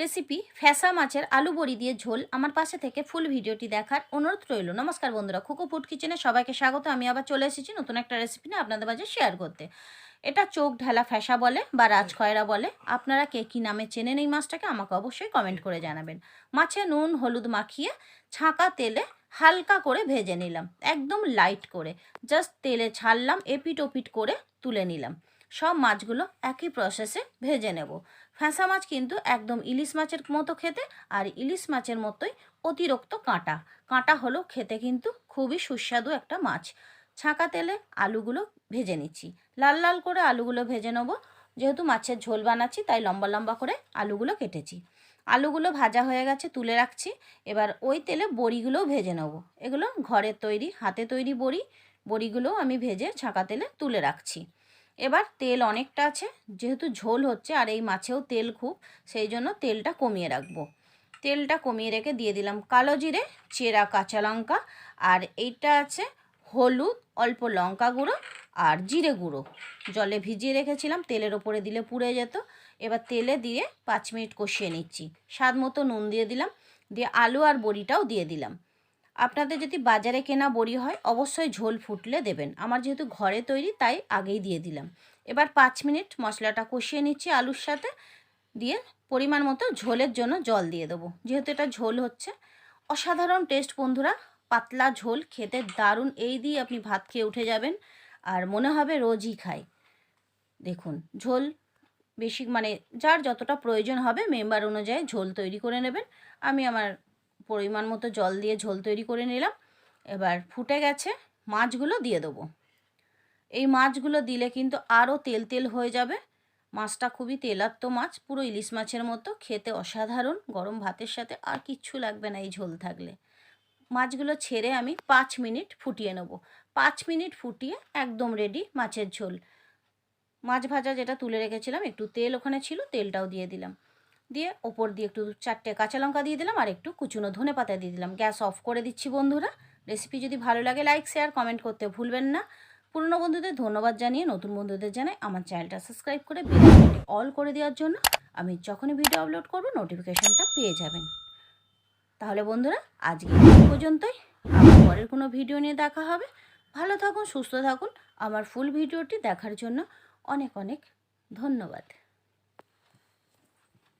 Recipe fascia মাছের আলু বড়ি দিয়ে ঝোল। আমার পাশে থেকে ফুল ভিডিওটি দেখার অনুরোধ রইল। নমস্কার বন্ধুরা খুকু ফুড কিচেনে সবাইকে স্বাগত। আমি আবার চলে এসেছি নতুন একটা রেসিপি নিয়ে আপনাদের মাঝে শেয়ার করতে। এটা চোখ ঢালা ফ্যাসা বলে বা রাজখয়রা বলে। আপনারা কে কী নামে চেনেন এই মাছটাকে আমাকে অবশ্যই কমেন্ট করে জানাবেন। মাছে নুন হলুদ মাখিয়ে ছাঁকা তেলে হালকা করে ভেজে নিলাম। একদম লাইট করে। জাস্ট তেলে ছাড়লাম এপিট ওপিট করে তুলে নিলাম। সব মাছগুলো একই প্রসেসে ভেজে নেব। ফ্যাঁসা মাছ কিন্তু একদম ইলিশ মাছের মতো খেতে আর ইলিশ মাছের মতোই অতিরিক্ত কাঁটা। কাঁটা হলো খেতে কিন্তু খুবই সুস্বাদু একটা মাছ। ছাঁকা তেলে আলুগুলো ভেজে নিচ্ছি। লাল লাল করে আলুগুলো ভেজে নেব। যেহেতু মাছের ঝোল বানাচ্ছি, তাই লম্বা লম্বা করে আলুগুলো কেটেছি। আলুগুলো ভাজা হয়ে গেছে, তুলে রাখছি। এবার ওই তেলে বড়িগুলোও ভেজে নেব। এগুলো ঘরের তৈরি, হাতে তৈরি বড়ি। বড়িগুলোও আমি ভেজে ছাঁকা তেলে তুলে রাখছি। এবার তেল অনেকটা আছে, যেহেতু ঝোল হচ্ছে আর এই মাছেও তেল খুব, সেই জন্য তেলটা কমিয়ে রাখব। তেলটা কমিয়ে রেখে দিয়ে দিলাম কালো জিরে, চেরা কাঁচা লঙ্কা আর এইটা আছে হলুদ, অল্প লঙ্কা গুঁড়ো আর জিরে গুঁড়ো। জলে ভিজিয়ে রেখেছিলাম, তেলের ওপরে দিলে পুড়ে যেত। এবার তেলে দিয়ে পাঁচ মিনিট কষিয়ে নিচ্ছি। স্বাদ মতো নুন দিয়ে দিলাম, দিয়ে আলু আর বড়িটাও দিয়ে দিলাম। আপনাদের যদি বাজারে কেনা বড়ি হয়, অবশ্যই ঝোল ফুটলে দেবেন। আমার যেহেতু ঘরে তৈরি, তাই আগেই দিয়ে দিলাম। এবার পাঁচ মিনিট মশলাটা কষিয়ে নিচ্ছি আলুর সাথে। দিয়ে পরিমাণ মতো ঝোলের জন্য জল দিয়ে দেবো। যেহেতু এটা ঝোল হচ্ছে। অসাধারণ টেস্ট বন্ধুরা। পাতলা ঝোল, খেতে দারুণ। এই দিয়ে আপনি ভাত খেয়ে উঠে যাবেন আর মনে হবে রোজই খাই। দেখুন, ঝোল বেশি মানে যার যতটা প্রয়োজন হবে, মেম্বার অনুযায়ী ঝোল তৈরি করে নেবেন। আমি আমার পরিমাণ মতো জল দিয়ে ঝোল তৈরি করে নিলাম। এবার ফুটে গেছে, মাছগুলো দিয়ে দেবো। এই মাছগুলো দিলে কিন্তু আরও তেল তেল হয়ে যাবে। মাছটা খুবই তেলাত্ম মাছ, পুরো ইলিশ মাছের মতো, খেতে অসাধারণ, গরম ভাতের সাথে আর কিচ্ছু লাগবে না এই ঝোল থাকলে। মাছগুলো ছেড়ে আমি পাঁচ মিনিট ফুটিয়ে নেব। পাঁচ মিনিট ফুটিয়ে একদম রেডি মাছের ঝোল। মাছ ভাজা যেটা তুলে রেখেছিলাম, একটু তেল ওখানে ছিল, তেলটাও দিয়ে দিলাম। দিয়ে ওপর দিয়ে একটু চারটে কাঁচা লঙ্কা দিয়ে দিলাম আর একটু কুচুনো ধনে পাতা দিয়ে দিলাম। গ্যাস অফ করে দিচ্ছি বন্ধুরা। রেসিপি যদি ভালো লাগে, লাইক, শেয়ার, কমেন্ট করতে ভুলবেন না। পুরনো বন্ধুদের ধন্যবাদ জানিয়ে নতুন বন্ধুদের জানাই আমার চ্যানেলটা সাবস্ক্রাইব করে বেল আইকনটি অল করে দেওয়ার জন্য আমি যখনই ভিডিও আপলোড করব, নোটিফিকেশনটা পেয়ে যাবেন। তাহলে বন্ধুরা, আজকে পর্যন্তই। আমার পরের কোনো ভিডিও নিয়ে দেখা হবে। ভালো থাকুন, সুস্থ থাকুন। আমার ফুল ভিডিওটি দেখার জন্য অনেক অনেক ধন্যবাদ।